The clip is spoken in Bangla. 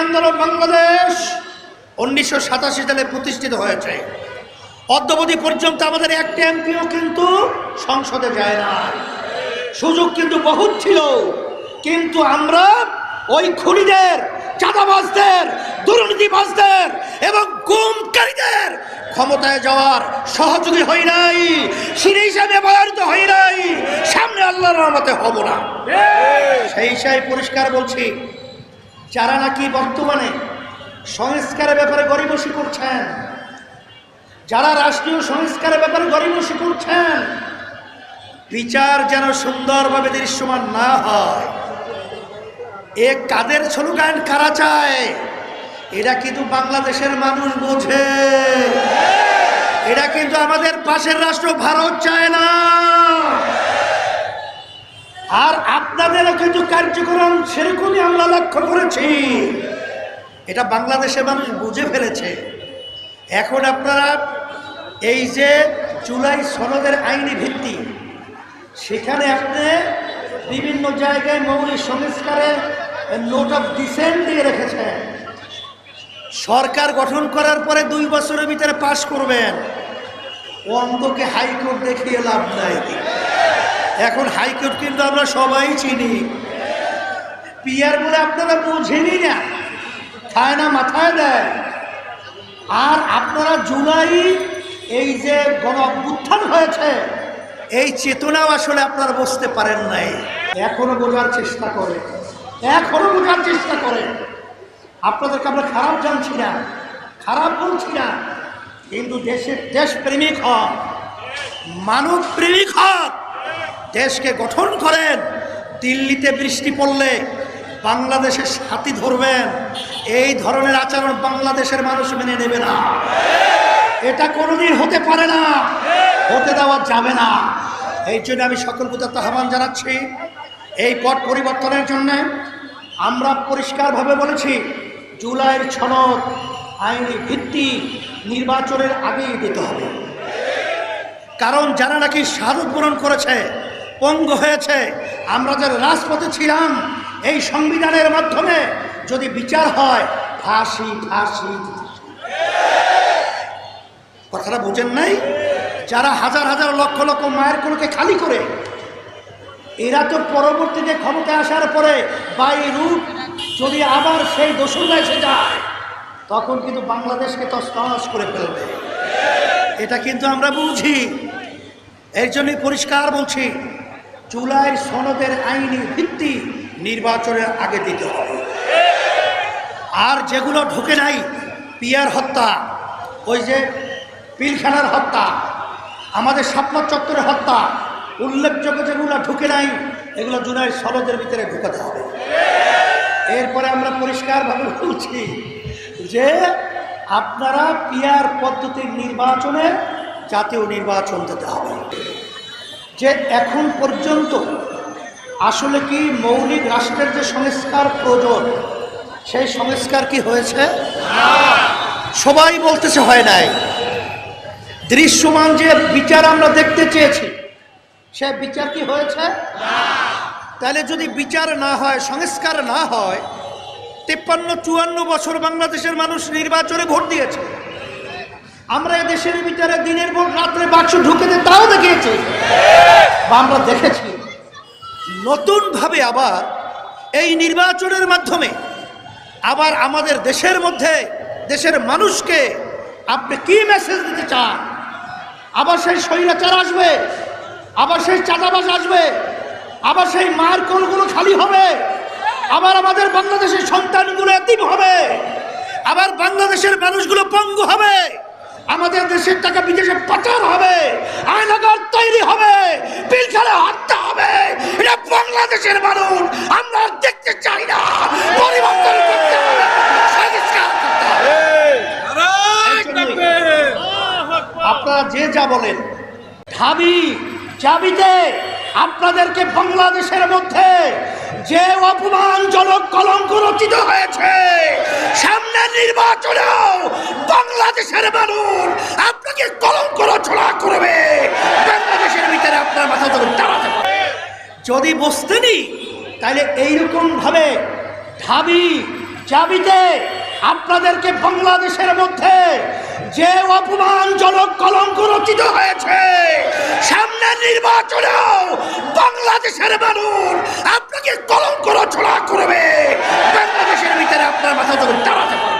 আন্দোলন বাংলাদেশ উনিশশো সাতাশি সালে প্রতিষ্ঠিত হয়েছে। অদ্যবধি পর্যন্ত আমাদের একটা এমপিও কিন্তু সংসদে যায় না সুযোগ কিন্তু বহুত ছিল কিন্তু আমরা ওই খুনিদের চাঁদাবাজদের দুর্নীতিবাজদের এবং গুমকারীদের ক্ষমতায় যাওয়ার সহযোগী হই নাই সিঁড়ি হিসাবে ব্যবহৃত হই নাই সামনে আল্লাহর রহমতে হব না। সেই হিসাবে পরিষ্কার বলছি যারা নাকি বর্তমানে সংস্কারের ব্যাপারে গরিবসী করছেন, যারা রাষ্ট্রীয় সংস্কারের ব্যাপারে গরিবসী করছেন, বিচার যেন সুন্দরভাবে দৃশ্যমান না হয়। এ কাদের স্লোগান কারা চায়? এটা কিন্তু বাংলাদেশের মানুষ বোঝে। এটা কিন্তু আমাদের পাশের রাষ্ট্র ভারত চায় না। আর আপনাদের কিন্তু কার্যক্রম সেরকমই আমরা লক্ষ্য করেছি। এটা বাংলাদেশের মানুষ বুঝে ফেলেছে। এখন আপনারা এই যে জুলাই সনদের আইনি ভিত্তি, সেখানে আপনি বিভিন্ন জায়গায় মৌলিক সংস্কারের নোট অফ ডিসেন্ট দিয়ে রেখেছেন। সরকার গঠন করার পরে দুই বছরের ভিতরে পাশ করবেন। অন্ধকে হাইকোর্ট দেখিয়ে লাভ নাই। এখন হাইকোর্ট কিন্তু আমরা সবাই চিনি। পিয়ার বলে আপনারা বুঝেনি না। খায় না, মাথায় দেয়। আর আপনারা জুলাই এই যে গণ অভ্যুত্থান হয়েছে, এই চেতনাও আসলে আপনারা বুঝতে পারেন নাই। এখনও বোঝার চেষ্টা করে। এখনও বোঝার চেষ্টা করে। আপনাদেরকে আমরা খারাপ জানছি না, খারাপ বলছি না। কিন্তু দেশের দেশপ্রেমিক হন মানব প্রেমিক হন দেশকে গঠন করেন, দিল্লিতে বৃষ্টি পড়লে বাংলাদেশের সাথী ধরবেন। এই ধরনের আচরণ বাংলাদেশের মানুষ মেনে নেবে না। এটা কোনোদিন হতে পারে না, হতে দেওয়া যাবে না। এই জন্য আমি সকল প্রতি আহ্বান জানাচ্ছি, এই পট পরিবর্তনের জন্য আমরা পরিষ্কারভাবে বলেছি, জুলাইয়ের ছনদ আইনি ভিত্তি নির্বাচনের আগেই দিতে হবে। কারণ যারা নাকি শাহাদত বরণ করেছে পঙ্গ হয়েছে। আমরা যারা রাজপথে ছিলাম, এই সংবিধানের মাধ্যমে যদি বিচার হয়, ফাঁসি ফাঁসি। কথাটা বুঝেন নাই? যারা হাজার হাজার লক্ষ লক্ষ মায়ের কোনোকে খালি করে, এরা তো পরবর্তীতে ক্ষমতা আসার পরে বাই রুট যদি আবার সেই দোষরা এসে যায়, তখন কিন্তু বাংলাদেশকে তস্তস করে ফেলবে। এটা কিন্তু আমরা বুঝি। এর জন্যই পরিষ্কার বলছি জুলাই সনদের আইনি ভিত্তি নির্বাচনের আগে দিতে হবে। আর যেগুলো ঢুকে নাই, পিয়ার হত্যা, ওই যে পিলখানার হত্যা, আমাদের স্বপ্ন চত্বরের হত্যা, উল্লেখযোগ্য যেগুলো ঢুকে নাই, এগুলো জুলাই সনদের ভিতরে ঢুকাতে হবে। এরপরে আমরা পরিষ্কারভাবে বলছি যে আপনারা পিয়ার পদ্ধতির নির্বাচনে জাতীয় নির্বাচন দিতে হবে। যে এখন পর্যন্ত আসলে কি মৌলিক রাষ্ট্রের যে সংস্কার প্রয়োজন, সেই সংস্কার কি হয়েছে? সবাই বলতেছে হয় নাই। দৃশ্যমান যে বিচার আমরা দেখতে চেয়েছি, সে বিচার কি হয়েছে? তাহলে যদি বিচার না হয়, সংস্কার না হয়, তেপ্পান্ন চুয়ান্ন বছর বাংলাদেশের মানুষ নির্বাচনে ভোট দিয়েছে। আমরা দেশের বিচারে দিনের পর রাত্রে বাক্স ঢুকে দিয়ে তাও দেখিয়েছি। বা আমরা দেখেছি। নতুনভাবে আবার এই নির্বাচনের মাধ্যমে আবার আমাদের দেশের মধ্যে দেশের মানুষকে আপনি কি মেসেজ দিতে চান? আবার সেই স্বৈরাচার আসবে, আবার সেই চাঁদাবাজ আসবে, আবার সেই মার কোলগুলো খালি হবে, আবার আমাদের বাংলাদেশের সন্তানগুলো এতিম হবে, আবার বাংলাদেশের মানুষগুলো পঙ্গু হবে। আমাদের দেশের টাকা বিদেশে পাচার হবে আয়নাগর তৈরি হবে পিলখানে হত্যা হবে। এটা বাংলাদেশের মানুষ, আমরা দেখতে চাই না। পরিবর্তন করতে আপনারা যে যা বলেন, ঢাবি চাবিতে আপনাদেরকে বাংলাদেশের মধ্যে যে অপমানজনক কলঙ্ক রচিত হয়েছে, সামনে নির্বাচনেও বাংলাদেশের মানুষ আপনাকে কলঙ্ক রচনা করবে। বাংলাদেশের ভিতরে আপনার মাথা যখন দাঁড়াতে যদি বসতেনি তাহলে এইরকম ভাবে ঢাবি জাবিতে আপনাদেরকে বাংলাদেশের মধ্যে যে অপমানজনক কলঙ্ক রচিত হয়েছে, সামনে নির্বাচনেও বাংলাদেশের মানুষ আপনাকে কলঙ্ক ছড়া করবে। বাংলাদেশের ভিতরে আপনার মাথা যখন দাঁড়াতে পারবে